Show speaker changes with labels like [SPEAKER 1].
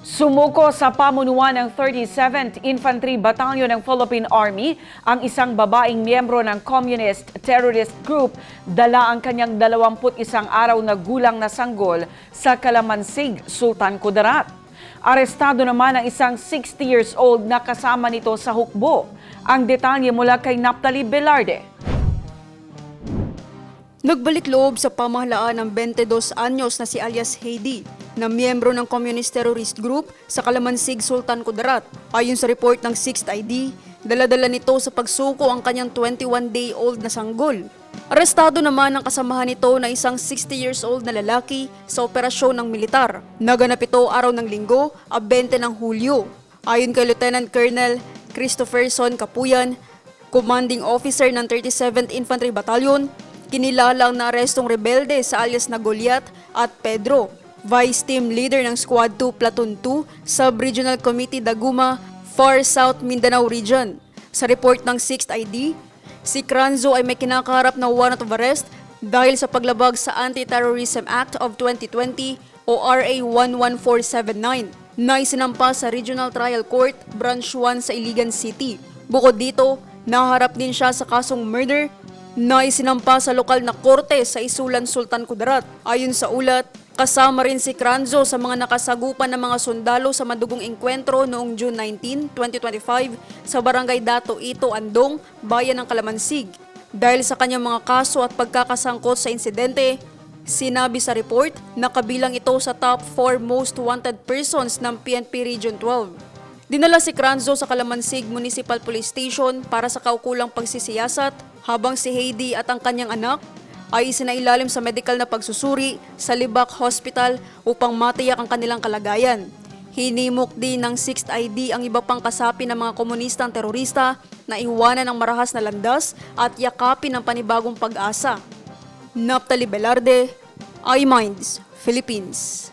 [SPEAKER 1] Sumuko sa pamunuan ng 37th Infantry Battalion ng Philippine Army ang isang babaeng miyembro ng Communist Terrorist Group dala ang kanyang 21 araw na gulang na sanggol sa Kalamansig, Sultan Kudarat. Arestado naman ang isang 60 years old na kasama nito sa hukbo. Ang detalye mula kay Naptali Velarde.
[SPEAKER 2] Nagbalik loob sa pamahalaan ng 22 anyos na si alias Heidi na miyembro ng Communist Terrorist Group sa Kalamansig, Sultan Kudarat. Ayon sa report ng 6th ID, daladala nito sa pagsuko ang kanyang 21-day-old na sanggol. Arestado naman ang kasamahan nito na isang 60 years old na lalaki sa operasyon ng militar. Naganap ito araw ng linggo, a 20 ng Hulyo. Ayon kay Lieutenant Colonel Christopherson Kapuyan, commanding officer ng 37th Infantry Battalion, Kinilalang na arestong rebelde sa alias na Goliath at Pedro, Vice Team Leader ng Squad 2 Platoon 2, Sub-Regional Committee Daguma, Far South Mindanao Region. Sa report ng 6th ID, si Cranzo ay may kinakaharap na warrant of arrest dahil sa paglabag sa Anti-Terrorism Act of 2020 o RA 11479 na isinampa sa Regional Trial Court, Branch 1 sa Iligan City. Bukod dito, naharap din siya sa kasong murder na isinampa sa lokal na korte sa Isulan Sultan Kudarat. Ayon sa ulat, kasama rin si Cranzo sa mga nakasagupan ng mga sundalo sa madugong engkwentro noong June 19, 2025 sa barangay Dato Ito, Andong, bayan ng Kalamansig. Dahil sa kanyang mga kaso at pagkakasangkot sa insidente, sinabi sa report na kabilang ito sa top 4 most wanted persons ng PNP Region 12. Dinala si Cranzo sa Kalamansig Municipal Police Station para sa kaukulang pagsisiyasat habang si Heidi at ang kanyang anak ay isinailalim sa medical na pagsusuri sa Libak Hospital upang matiyak ang kanilang kalagayan. Hinimok din ng 6th ID ang iba pang kasapi ng mga komunistang terorista na iwanan ng marahas na landas at yakapin ng panibagong pag-asa. Naptali Velarde, iMinds, Philippines.